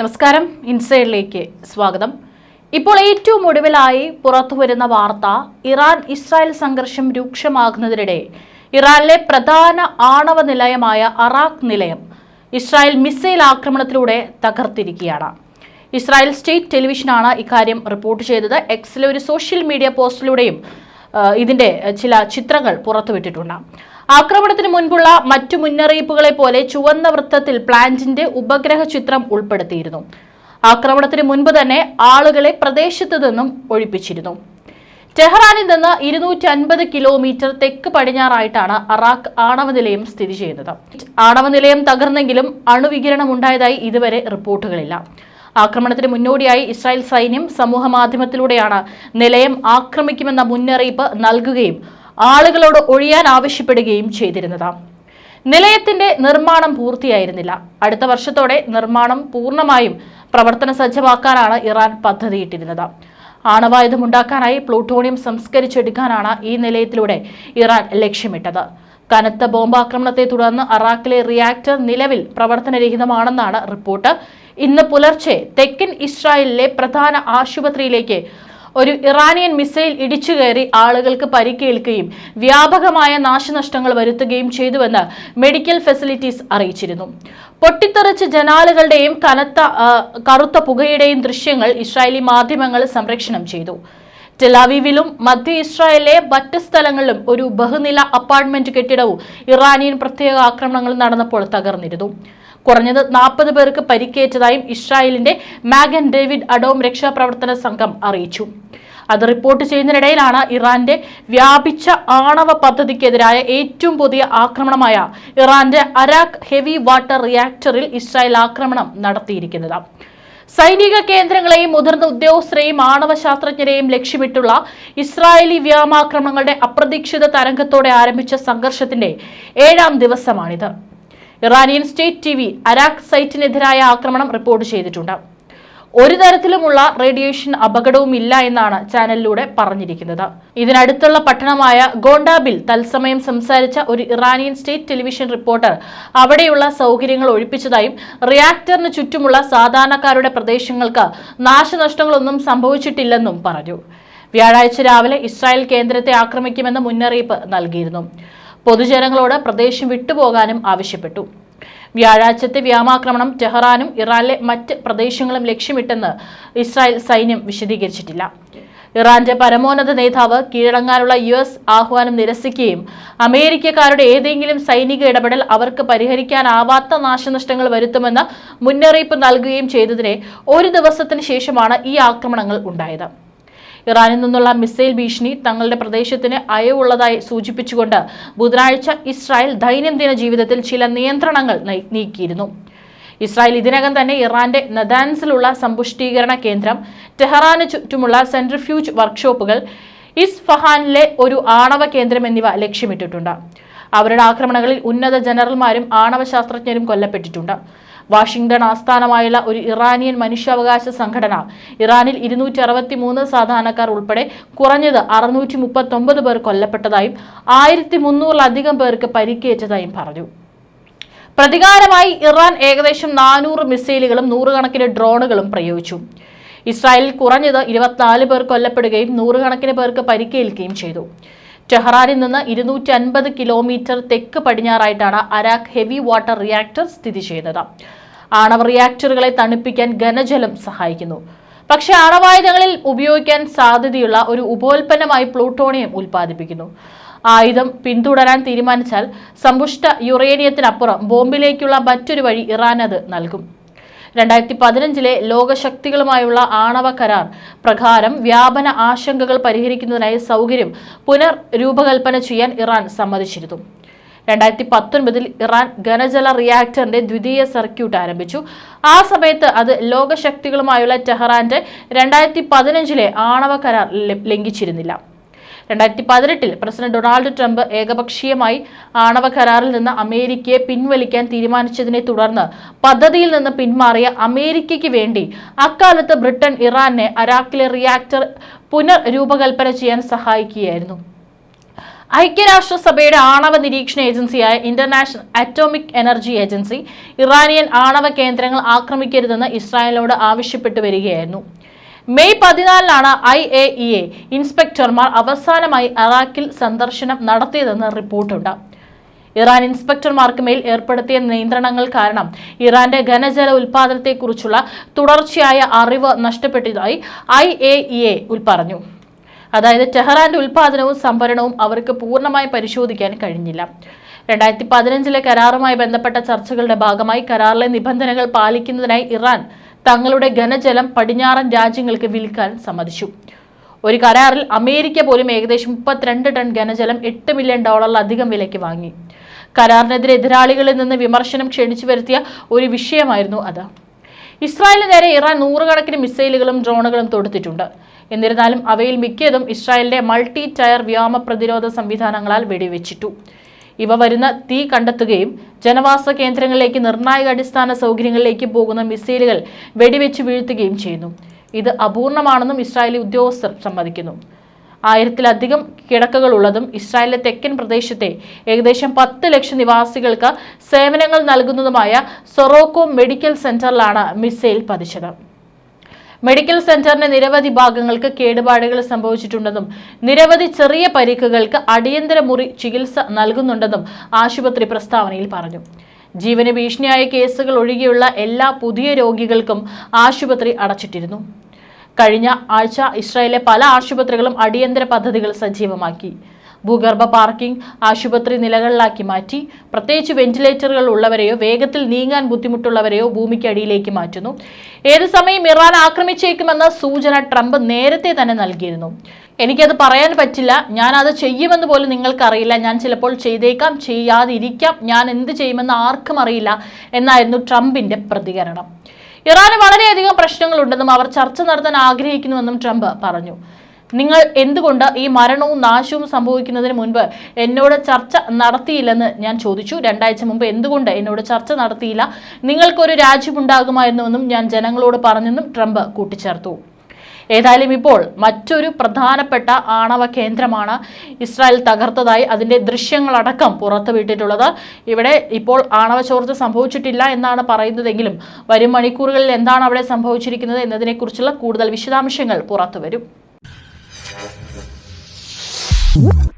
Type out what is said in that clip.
നമസ്കാരം. ഇൻസൈഡിലേക്ക് സ്വാഗതം. ഇപ്പോൾ ഏറ്റവും ഒടുവിലായി പുറത്തുവരുന്ന വാർത്ത ഇറാൻ ഇസ്രായേൽ സംഘർഷം രൂക്ഷമാകുന്നതിനിടെ ഇറാനിലെ പ്രധാന ആണവ നിലയമായ അറാഖ് നിലയം ഇസ്രായേൽ മിസൈൽ ആക്രമണത്തിലൂടെ തകർത്തിരിക്കുകയാണ്. ഇസ്രായേൽ സ്റ്റേറ്റ് ടെലിവിഷനാണ് ഇക്കാര്യം റിപ്പോർട്ട് ചെയ്തത്. എക്സിലെ ഒരു സോഷ്യൽ മീഡിയ പോസ്റ്റിലൂടെയും ഇതിന്റെ ചില ചിത്രങ്ങൾ പുറത്തുവിട്ടിട്ടുണ്ട്. ആക്രമണത്തിന് മുൻപുള്ള മറ്റു മുന്നറിയിപ്പുകളെ പോലെ ചുവന്ന വൃത്തത്തിൽ പ്ലാന്റിന്റെ ഉപഗ്രഹ ചിത്രം ഉൾപ്പെടുത്തിയിരുന്നു. ആക്രമണത്തിന് മുൻപ് തന്നെ ആളുകളെ പ്രദേശത്തു നിന്നും ഒഴിപ്പിച്ചിരുന്നു. ടെഹ്റാനിൽ നിന്ന് ഇരുന്നൂറ്റി അൻപത് കിലോമീറ്റർ തെക്ക് പടിഞ്ഞാറായിട്ടാണ് അറാഖ് ആണവ നിലയം സ്ഥിതി ചെയ്യുന്നത്. ആണവ നിലയം തകർന്നെങ്കിലും അണുവികിരണം ഉണ്ടായതായി ഇതുവരെ റിപ്പോർട്ടുകളില്ല. ആക്രമണത്തിന് മുന്നോടിയായി ഇസ്രായേൽ സൈന്യം സമൂഹ മാധ്യമത്തിലൂടെയാണ് നിലയം ആക്രമിക്കുമെന്ന മുന്നറിയിപ്പ് നൽകുകയും ആളുകളോട് ഒഴിയാൻ ആവശ്യപ്പെടുകയും ചെയ്തിരുന്നത്. നിലയത്തിന്റെ നിർമ്മാണം പൂർത്തിയായിരുന്നില്ല. അടുത്ത വർഷത്തോടെ നിർമ്മാണം പൂർണമായും പ്രവർത്തന സജ്ജമാക്കാനാണ് ഇറാൻ പദ്ധതിയിട്ടിരുന്നത്. ആണവായുധമുണ്ടാക്കാനായി പ്ലൂട്ടോണിയം സംസ്കരിച്ചെടുക്കാനാണ് ഈ നിലയത്തിലൂടെ ഇറാൻ ലക്ഷ്യമിട്ടത്. കനത്ത ബോംബാക്രമണത്തെ തുടർന്ന് അറാഖിലെ റിയാക്ടർ നിലവിൽ പ്രവർത്തനരഹിതമാണെന്നാണ് റിപ്പോർട്ട്. ഇന്ന് പുലർച്ചെ തെക്കൻ ഇസ്രായേലിലെ പ്രധാന ആശുപത്രിയിലേക്ക് ഒരു ഇറാനിയൻ മിസൈൽ ഇടിച്ചു കയറി ആളുകൾക്ക് പരിക്കേൽക്കുകയും വ്യാപകമായ നാശനഷ്ടങ്ങൾ വരുത്തുകയും ചെയ്തുവെന്ന് മെഡിക്കൽ ഫെസിലിറ്റീസ് അറിയിച്ചിരുന്നു. പൊട്ടിത്തെറിച്ച ജനാലുകളുടെയും കനത്ത കറുത്ത പുകയുടെയും ദൃശ്യങ്ങൾ ഇസ്രായേലി മാധ്യമങ്ങൾ സംരക്ഷണം ചെയ്തു. ടെലാവീവിലും മധ്യ ഇസ്രായേലിലെ മറ്റ് സ്ഥലങ്ങളിലും ഒരു ബഹുനില അപ്പാർട്ട്മെന്റ് കെട്ടിടവും ഇറാനിയൻ പ്രത്യേക ആക്രമണങ്ങൾ നടന്നപ്പോൾ തകർന്നിരുന്നു. കുറഞ്ഞത് നാൽപ്പത് പേർക്ക് പരിക്കേറ്റതായും ഇസ്രായേലിന്റെ മാഗൻ ഡേവിഡ് അഡോം രക്ഷാപ്രവർത്തന സംഘം അറിയിച്ചു. അത് റിപ്പോർട്ട് ചെയ്യുന്നതിനിടയിലാണ് ഇറാന്റെ വ്യാപിച്ച ആണവ പദ്ധതിക്കെതിരായ ഏറ്റവും പുതിയ ആക്രമണമായ ഇറാന്റെ അരാഖ് ഹെവി വാട്ടർ റിയാക്ടറിൽ ഇസ്രായേൽ ആക്രമണം നടത്തിയിരിക്കുന്നത്. സൈനിക കേന്ദ്രങ്ങളെയും മുതിർന്ന ഉദ്യോഗസ്ഥരെയും ആണവ ശാസ്ത്രജ്ഞരെയും ലക്ഷ്യമിട്ടുള്ള ഇസ്രായേലി വ്യോമാക്രമണങ്ങളുടെ അപ്രതീക്ഷിത തരംഗത്തോടെ ആരംഭിച്ച സംഘർഷത്തിന്റെ ഏഴാം ദിവസമാണിത്. Iranian state T V Arak സൈറ്റിനെതിരായ ആക്രമണം റിപ്പോർട്ട് ചെയ്തിട്ടുണ്ട്. ഒരു തരത്തിലുമുള്ള റേഡിയേഷൻ അപകടവും ഇല്ല എന്നാണ് ചാനലിലൂടെ പറഞ്ഞിരിക്കുന്നത്. ഇതിനടുത്തുള്ള പട്ടണമായ ഗോണ്ടാബിൽ തത്സമയം സംസാരിച്ച ഒരു ഇറാനിയൻ സ്റ്റേറ്റ് ടെലിവിഷൻ റിപ്പോർട്ടർ അവിടെയുള്ള സൗകര്യങ്ങൾ ഒഴിപ്പിച്ചതായും റിയാക്ടറിന് ചുറ്റുമുള്ള സാധാരണക്കാരുടെ പ്രദേശങ്ങൾക്ക് നാശനഷ്ടങ്ങളൊന്നും സംഭവിച്ചിട്ടില്ലെന്നും പറഞ്ഞു. വ്യാഴാഴ്ച രാവിലെ ഇസ്രായേൽ കേന്ദ്രത്തെ ആക്രമിക്കുമെന്ന് മുന്നറിയിപ്പ് നൽകിയിരുന്നു. പൊതുജനങ്ങളോട് പ്രദേശം വിട്ടുപോകാനും ആവശ്യപ്പെട്ടു. വ്യാഴാഴ്ചത്തെ വ്യോമാക്രമണം ടെഹ്റാനും ഇറാനിലെ മറ്റ് പ്രദേശങ്ങളും ലക്ഷ്യമിട്ടെന്ന് ഇസ്രായേൽ സൈന്യം വിശദീകരിച്ചിട്ടില്ല. ഇറാന്റെ പരമോന്നത നേതാവ് കീഴടങ്ങാനുള്ള യു എസ് ആഹ്വാനം നിരസിക്കുകയും അമേരിക്കക്കാരുടെ ഏതെങ്കിലും സൈനിക ഇടപെടൽ അവർക്ക് പരിഹരിക്കാനാവാത്ത നാശനഷ്ടങ്ങൾ വരുത്തുമെന്ന് മുന്നറിയിപ്പ് നൽകുകയും ചെയ്തതിനെ ഒരു ദിവസത്തിന് ശേഷമാണ് ഈ ആക്രമണങ്ങൾ ഉണ്ടായത്. ഇറാനിൽ നിന്നുള്ള മിസൈൽ ഭീഷണി തങ്ങളുടെ പ്രദേശത്തിന് അയവുള്ളതായി സൂചിപ്പിച്ചുകൊണ്ട് ബുധനാഴ്ച ഇസ്രായേൽ ദൈനംദിന ജീവിതത്തിൽ ചില നിയന്ത്രണങ്ങൾ നയി- നീക്കിയിരുന്നു. ഇസ്രായേൽ ഇതിനകം തന്നെ ഇറാന്റെ നദാൻസിലുള്ള സമ്പുഷ്ടീകരണ കേന്ദ്രം ടെഹ്റാന് ചുറ്റുമുള്ള സെൻട്രിഫ്യൂജ് വർക്ക്ഷോപ്പുകൾ ഇസ്ഫഹാനിലെ ഒരു ആണവ കേന്ദ്രം എന്നിവ ലക്ഷ്യമിട്ടിട്ടുണ്ട്. അവരുടെ ആക്രമണങ്ങളിൽ ഉന്നത ജനറൽമാരും ആണവ ശാസ്ത്രജ്ഞരും കൊല്ലപ്പെട്ടിട്ടുണ്ട്. വാഷിംഗ്ടൺ ആസ്ഥാനമായുള്ള ഒരു ഇറാനിയൻ മനുഷ്യാവകാശ സംഘടന. ഇറാനിൽ ഇരുന്നൂറ്റി അറുപത്തി മൂന്ന് സാധാരണക്കാർ ഉൾപ്പെടെ കുറഞ്ഞത് അറുന്നൂറ്റി മുപ്പത്തൊമ്പത് പേർ കൊല്ലപ്പെട്ടതായും ആയിരത്തി മുന്നൂറിലധികം പേർക്ക് പരിക്കേറ്റതായും പറഞ്ഞു. പ്രതികാരമായി ഇറാൻ ഏകദേശം നാനൂറ് മിസൈലുകളും നൂറുകണക്കിന് ഡ്രോണുകളും പ്രയോഗിച്ചു. ഇസ്രായേലിൽ കുറഞ്ഞത് ഇരുപത്തിനാല് പേർ കൊല്ലപ്പെടുകയും നൂറുകണക്കിന് പേർക്ക് പരിക്കേൽക്കുകയും ചെയ്തു. ടെഹ്റാനിൽ നിന്ന് ഇരുന്നൂറ്റി അൻപത് കിലോമീറ്റർ തെക്ക് പടിഞ്ഞാറായിട്ടാണ് അരാഖ് ഹെവി വാട്ടർ റിയാക്ടർ സ്ഥിതി ചെയ്യുന്നത്. ആണവ റിയാക്ടറുകളെ തണുപ്പിക്കാൻ ഘനജലം സഹായിക്കുന്നു. പക്ഷേ ആണവായുധങ്ങളിൽ ഉപയോഗിക്കാൻ സാധ്യതയുള്ള ഒരു ഉപോൽപ്പന്നമായി പ്ലൂട്ടോണിയം ഉൽപ്പാദിപ്പിക്കുന്നു. ആയുധം പിന്തുടരാൻ തീരുമാനിച്ചാൽ സമ്പുഷ്ട യുറേനിയത്തിനപ്പുറം ബോംബിലേക്കുള്ള മറ്റൊരു വഴി ഇറാൻ അത് നൽകും. രണ്ടായിരത്തി പതിനഞ്ചിലെ ലോകശക്തികളുമായുള്ള ആണവ കരാർ പ്രകാരം വ്യാപന ആശങ്കകൾ പരിഹരിക്കുന്നതിനായി സൗകര്യം പുനർരൂപകൽപ്പന ചെയ്യാൻ ഇറാൻ സമ്മതിച്ചിരുന്നു. രണ്ടായിരത്തി പത്തൊൻപതിൽ ഇറാൻ ഘനജല റിയാക്ടറിന്റെ ദ്വിതീയ സർക്യൂട്ട് ആരംഭിച്ചു. ആ സമയത്ത് അത് ലോകശക്തികളുമായുള്ള ടെഹ്റാന്റെ രണ്ടായിരത്തി പതിനഞ്ചിലെ ആണവ കരാർ ലംഘിച്ചിരുന്നില്ല. രണ്ടായിരത്തി പതിനെട്ടിൽ പ്രസിഡന്റ് ഡൊണാൾഡ് ട്രംപ് ഏകപക്ഷീയമായി ആണവ കരാറിൽ നിന്ന് അമേരിക്കയെ പിൻവലിക്കാൻ തീരുമാനിച്ചതിനെ തുടർന്ന് പദ്ധതിയിൽ നിന്ന് പിന്മാറിയ അമേരിക്കയ്ക്ക് വേണ്ടി അക്കാലത്ത് ബ്രിട്ടൻ ഇറാനെ അരാക്കിലെ റിയാക്ടർ പുനർരൂപകൽപ്പന ചെയ്യാൻ സഹായിക്കുകയായിരുന്നു. ഐക്യരാഷ്ട്രസഭയുടെ ആണവ നിരീക്ഷണ ഏജൻസിയായ international atomic energy agency Iranian ആണവ കേന്ദ്രങ്ങൾ ആക്രമിക്കരുതെന്ന് ഇസ്രായേലിനോട് ആവശ്യപ്പെട്ടു വരികയായിരുന്നു. മെയ് പതിനാലിനാണ് ഐ എ ഇ എ ഇൻസ്പെക്ടർമാർ അവസാനമായി അറാഖിൽ സന്ദർശനം നടത്തിയതെന്ന് റിപ്പോർട്ടുണ്ട്. ഇറാൻ ഇൻസ്പെക്ടർമാർക്ക് മേൽ ഏർപ്പെടുത്തിയ നിയന്ത്രണങ്ങൾ കാരണം ഇറാന്റെ ഘനജല ഉൽപാദനത്തെക്കുറിച്ചുള്ള തുടർച്ചയായ അറിവ് നഷ്ടപ്പെട്ടതായി ഐ എ ഇ എ പറഞ്ഞു അതായത് ടെഹ്റാന്റെ ഉൽപാദനവും സംഭരണവും അവർക്ക് പൂർണമായി പരിശോധിക്കാൻ കഴിഞ്ഞില്ല. രണ്ടായിരത്തി പതിനഞ്ചിലെ കരാറുമായി ബന്ധപ്പെട്ട ചർച്ചകളുടെ ഭാഗമായി കരാറിലെ നിബന്ധനകൾ പാലിക്കുന്നതിനായി ഇറാൻ തങ്ങളുടെ ഘനജലം പടിഞ്ഞാറൻ രാജ്യങ്ങൾക്ക് വിൽക്കാൻ സമ്മതിച്ചു. ഒരു കരാറിൽ അമേരിക്ക പോലും ഏകദേശം മുപ്പത്തിരണ്ട് ടൺ ഘനജലം എട്ട് മില്യൺ ഡോളറിലധികം വിലയ്ക്ക് വാങ്ങി. കരാറിനെതിരെ എതിരാളികളിൽ നിന്ന് വിമർശനം ക്ഷണിച്ചു വരുത്തിയ ഒരു വിഷയമായിരുന്നു അത്. ഇസ്രായേലിന് നേരെ ഇറാൻ നൂറുകണക്കിന് മിസൈലുകളും ഡ്രോണുകളും തൊടുത്തിട്ടുണ്ട്. എന്നിരുന്നാലും അവയിൽ മിക്കതും ഇസ്രായേലിന്റെ മൾട്ടി ടയർ വ്യോമ പ്രതിരോധ സംവിധാനങ്ങളാൽ വെടിവെച്ചിട്ടു. ഇവ വരുന്ന തീ കണ്ടെത്തുകയും ജനവാസ കേന്ദ്രങ്ങളിലേക്ക് നിർണായക അടിസ്ഥാന സൗകര്യങ്ങളിലേക്ക് പോകുന്ന മിസൈലുകൾ വെടിവെച്ച് വീഴ്ത്തുകയും ചെയ്യുന്നു. ഇത് അപൂർണമാണെന്നും ഇസ്രായേലി ഉദ്യോഗസ്ഥർ സമ്മതിക്കുന്നു. ആയിരത്തിലധികം കിടക്കകളുള്ളതും ഇസ്രായേലിലെ തെക്കൻ പ്രദേശത്തെ ഏകദേശം പത്ത് ലക്ഷം നിവാസികൾക്ക് സേവനങ്ങൾ നൽകുന്നതുമായ സൊറോക്കോ മെഡിക്കൽ സെന്ററിലാണ് മിസൈൽ പതിച്ചത്. മെഡിക്കൽ സെന്ററിന്റെ നിരവധി ഭാഗങ്ങൾക്ക് കേടുപാടുകൾ സംഭവിച്ചിട്ടുണ്ടെന്നും നിരവധി ചെറിയ പരിക്കുകൾക്ക് അടിയന്തര മുറി ചികിത്സ നൽകുന്നുണ്ടെന്നും ആശുപത്രി പ്രസ്താവനയിൽ പറഞ്ഞു. ജീവന് ഭീഷണിയായ കേസുകൾ ഒഴികെയുള്ള എല്ലാ പുതിയ രോഗികൾക്കും ആശുപത്രി അടച്ചിട്ടിരുന്നു. കഴിഞ്ഞ ആഴ്ച ഇസ്രായേലിലെ പല ആശുപത്രികളും അടിയന്തര പദ്ധതികൾ സജീവമാക്കി. ഭൂഗർഭ പാർക്കിംഗ് ആശുപത്രി നിലകളിലാക്കി മാറ്റി. പ്രത്യേകിച്ച് വെന്റിലേറ്ററുകൾ ഉള്ളവരെയോ വേഗത്തിൽ നീങ്ങാൻ ബുദ്ധിമുട്ടുള്ളവരെയോ ഭൂമിക്കടിയിലേക്ക് മാറ്റുന്നു. ഏത് സമയം ഇറാൻ ആക്രമിച്ചേക്കുമെന്ന സൂചന ട്രംപ് നേരത്തെ തന്നെ നൽകിയിരുന്നു. എനിക്കത് പറയാൻ പറ്റില്ല. ഞാൻ അത് ചെയ്യുമെന്ന് പോലും നിങ്ങൾക്കറിയില്ല. ഞാൻ ചിലപ്പോൾ ചെയ്തേക്കാം ചെയ്യാതിരിക്കാം. ഞാൻ എന്ത് ചെയ്യുമെന്ന് ആർക്കും അറിയില്ല എന്നായിരുന്നു ട്രംപിന്റെ പ്രതികരണം. ഇറാന് വളരെയധികം പ്രശ്നങ്ങളുണ്ടെന്നും അവർ ചർച്ച നടത്താൻ ആഗ്രഹിക്കുന്നുവെന്നും ട്രംപ് പറഞ്ഞു. നിങ്ങൾ എന്തുകൊണ്ട് ഈ മരണവും നാശവും സംഭവിക്കുന്നതിന് മുൻപ് എന്നോട് ചർച്ച നടത്തിയില്ലെന്ന് ഞാൻ ചോദിച്ചു. രണ്ടാഴ്ച മുമ്പ് എന്തുകൊണ്ട് എന്നോട് ചർച്ച നടത്തിയില്ല? നിങ്ങൾക്കൊരു രാജ്യമുണ്ടാകുമായിരുന്നുവെന്നും ഞാൻ ജനങ്ങളോട് പറഞ്ഞെന്നും ട്രംപ് കൂട്ടിച്ചേർത്തു. ഏതായാലും ഇപ്പോൾ മറ്റൊരു പ്രധാനപ്പെട്ട ആണവ കേന്ദ്രമാണ് ഇസ്രായേൽ തകർത്തതായി അതിന്റെ ദൃശ്യങ്ങളടക്കം പുറത്തുവിട്ടിട്ടുള്ളത്. ഇവിടെ ഇപ്പോൾ ആണവ ചോർച്ച സംഭവിച്ചിട്ടില്ല എന്നാണ് പറയുന്നതെങ്കിലും വരും മണിക്കൂറുകളിൽ എന്താണ് അവിടെ സംഭവിച്ചിരിക്കുന്നത് എന്നതിനെക്കുറിച്ചുള്ള കൂടുതൽ വിശദാംശങ്ങൾ പുറത്തുവരും. Woo!